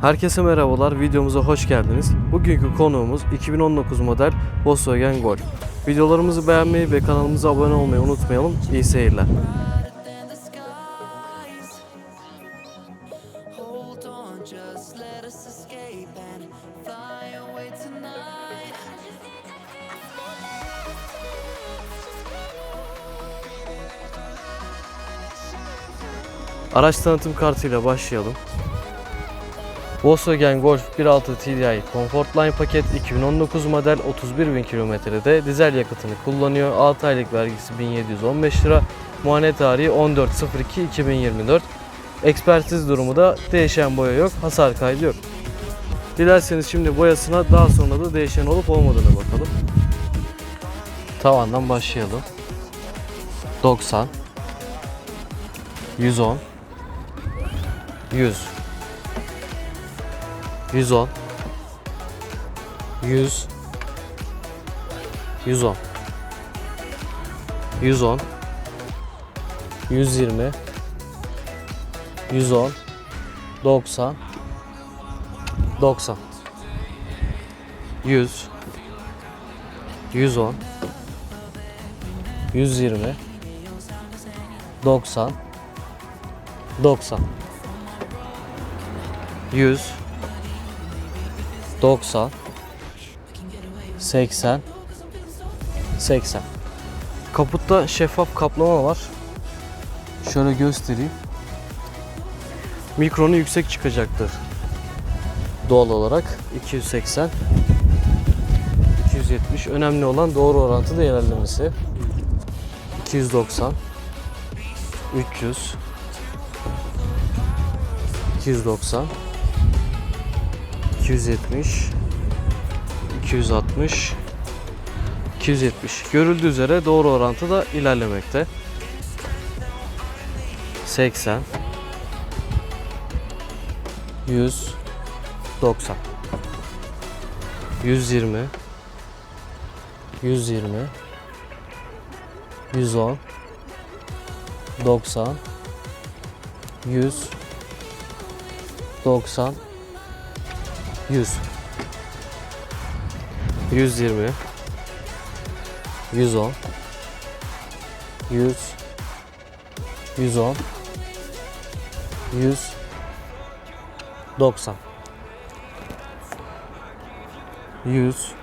Herkese merhabalar, videomuza hoş geldiniz. Bugünkü konuğumuz 2019 model Volkswagen Golf. Videolarımızı beğenmeyi ve kanalımıza abone olmayı unutmayalım. İyi seyirler. Araç tanıtım kartıyla başlayalım. Volkswagen Golf 1.6 TDI Comfortline paket 2019 model 31.000 kilometrede dizel yakıtını kullanıyor. 6 aylık vergisi 1715 lira. Muayene tarihi 14.02.2024. Ekspertiz durumu da değişen boya yok, hasar kaydı yok. Dilerseniz şimdi boyasına daha sonra da değişen olup olmadığına bakalım. Tavandan başlayalım. 90 110 100 110 100 110 110 120 110 90 90 100 110 120 90 90 100 90 80 80 Kaputta şeffaf kaplama var. Şöyle göstereyim. Mikronu yüksek çıkacaktır. Doğal olarak 280 270 önemli olan doğru orantıda ilerlemesi. 290 300 290 270 260 270 görüldüğü üzere doğru orantıda ilerlemekte. 80 100 90 120 120 110 90 100 90 100 120 110 100 110 100 90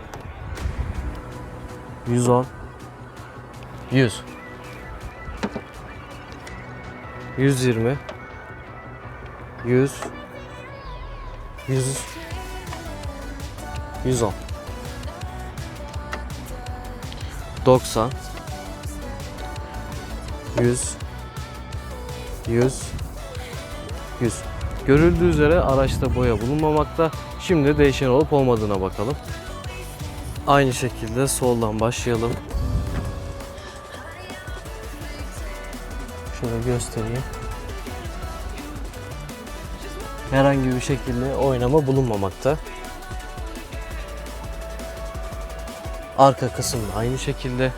100 110 100 120 100 100 110 90 100 100 100 Görüldüğü üzere araçta boya bulunmamakta. Şimdi değişen olup olmadığına bakalım. Aynı şekilde soldan başlayalım. Şöyle göstereyim. Herhangi bir şekilde oynama bulunmamakta. Arka kısım aynı şekilde.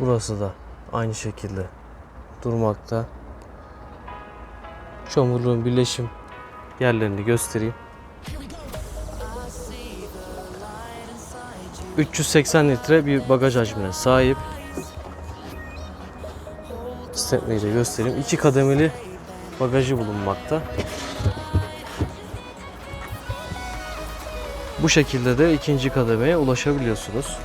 Burası da aynı şekilde durmakta. Çamurluğun birleşim yerlerini göstereyim. 380 litre bir bagaj hacmine sahip. De göstereyim. İki kademeli bagajı bulunmakta. Bu şekilde de ikinci kademeye ulaşabiliyorsunuz.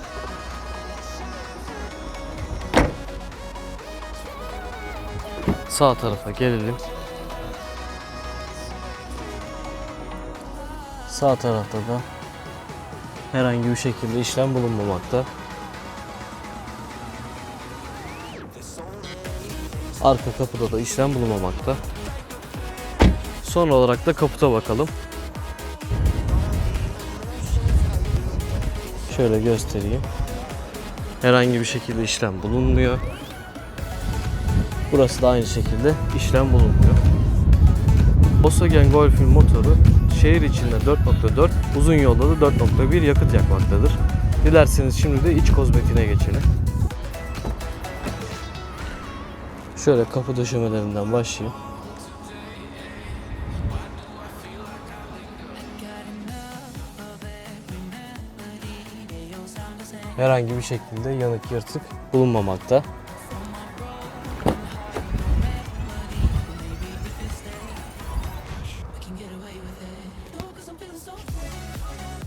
Sağ tarafa gelelim. Sağ tarafta da herhangi bir şekilde işlem bulunmamakta. Arka kapıda da işlem bulunmamakta. Son olarak da kaputa bakalım. Şöyle göstereyim. Herhangi bir şekilde işlem bulunmuyor. Burası da aynı şekilde işlem bulunmuyor. Volkswagen Golf'ün motoru şehir içinde 4.4, uzun yolda da 4.1 yakıt yakmaktadır. Dilerseniz şimdi de iç kozmetiğine geçelim. Şöyle kapı döşemelerinden başlayayım. Herhangi bir şekilde yanık yırtık bulunmamakta.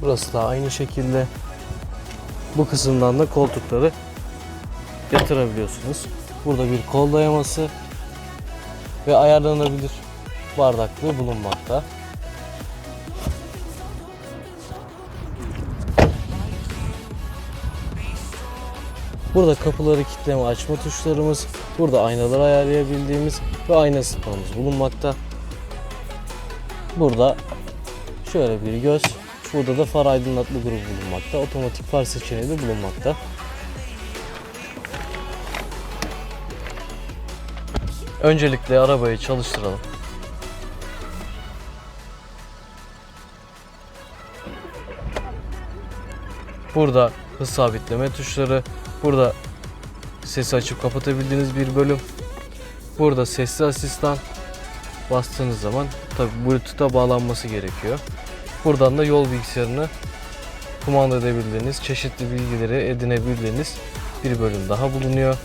Burası da aynı şekilde. Bu kısımdan da koltukları yatırabiliyorsunuz. Burada bir kol dayaması ve ayarlanabilir bardaklığı bulunmakta. Burada kapıları kilitleme açma tuşlarımız, burada aynaları ayarlayabildiğimiz ve ayna sıkmamız bulunmakta. Burada şöyle bir göz, burada da far aydınlatma grubu bulunmakta. Otomatik far seçeneği de bulunmakta. Öncelikle arabayı çalıştıralım. Burada hız sabitleme tuşları, burada sesi açıp kapatabildiğiniz bir bölüm. Burada sesli asistan bastığınız zaman tabi Bluetooth'a bağlanması gerekiyor. Buradan da yol bilgisayarını kumanda edebildiğiniz, çeşitli bilgileri edinebildiğiniz bir bölüm daha bulunuyor.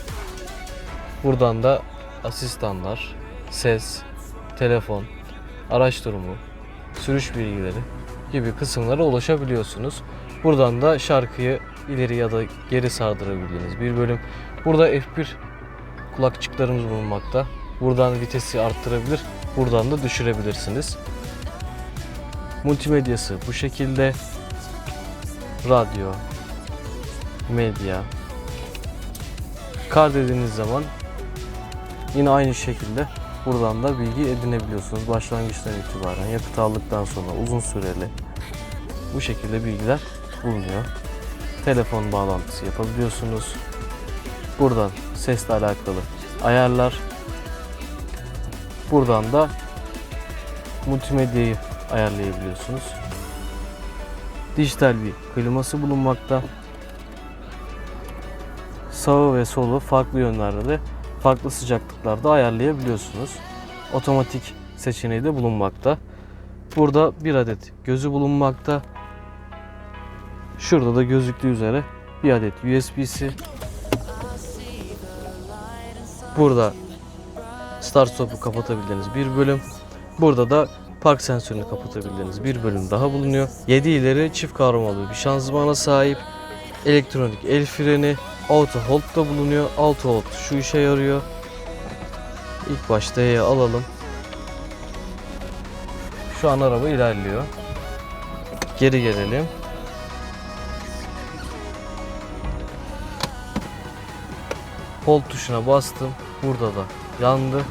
Buradan da asistanlar, ses, telefon, araç durumu, sürüş bilgileri gibi kısımlara ulaşabiliyorsunuz. Buradan da şarkıyı ileri ya da geri sardırabildiğiniz bir bölüm. Burada F1 kulakçıklarımız bulunmakta. Buradan vitesi arttırabilir, buradan da düşürebilirsiniz. Multimedyası bu şekilde. Radyo, medya. Kar dediğiniz zaman yine aynı şekilde buradan da bilgi edinebiliyorsunuz. Başlangıçtan itibaren yakıt aldıktan sonra uzun süreli bu şekilde bilgiler bulunuyor. Telefon bağlantısı yapabiliyorsunuz. Buradan sesle alakalı ayarlar. Buradan da multimedyayı ayarlayabiliyorsunuz. Dijital bir kliması bulunmakta. Sağı ve solu farklı yönlerde de farklı sıcaklıklarda ayarlayabiliyorsunuz. Otomatik seçeneği de bulunmakta. Burada bir adet gözü bulunmakta. Şurada da gözüktüğü üzere bir adet USB'si. Burada start stop'u kapatabildiğiniz bir bölüm. Burada da park sensörünü kapatabildiğiniz bir bölüm daha bulunuyor. 7 ileri çift kavramalı bir şanzımana sahip. Elektronik el freni, auto hold da bulunuyor. Auto hold şu işe yarıyor. İlk başta E'ye alalım. Şu an araba ilerliyor. Geri gelelim. Hold tuşuna bastım. Burada da yandı.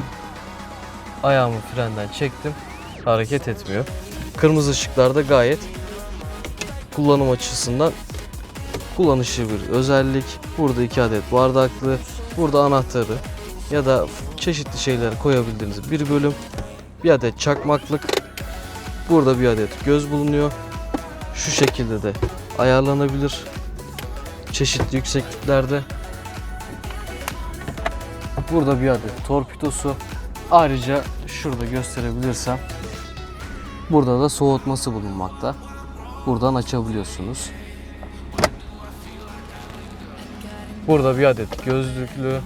Ayağımı frenden çektim. Hareket etmiyor. Kırmızı ışıklarda gayet kullanım açısından kullanışlı bir özellik. Burada iki adet bardaklı, burada anahtarı ya da çeşitli şeyler koyabildiğiniz bir bölüm. Bir adet çakmaklık. Burada bir adet göz bulunuyor. Şu şekilde de ayarlanabilir. Çeşitli yüksekliklerde. Burada bir adet torpidosu. Ayrıca şurada gösterebilirsem burada da soğutması bulunmakta. Buradan açabiliyorsunuz. Burada bir adet gözlüklü.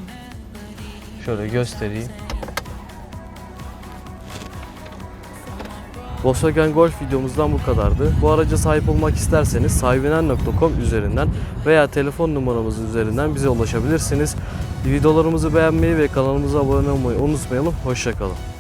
Şöyle göstereyim. Volkswagen Golf videomuzdan bu kadardı. Bu araca sahip olmak isterseniz sahibinen.com üzerinden veya telefon numaramız üzerinden bize ulaşabilirsiniz. Videolarımızı beğenmeyi ve kanalımıza abone olmayı unutmayalım. Hoşçakalın.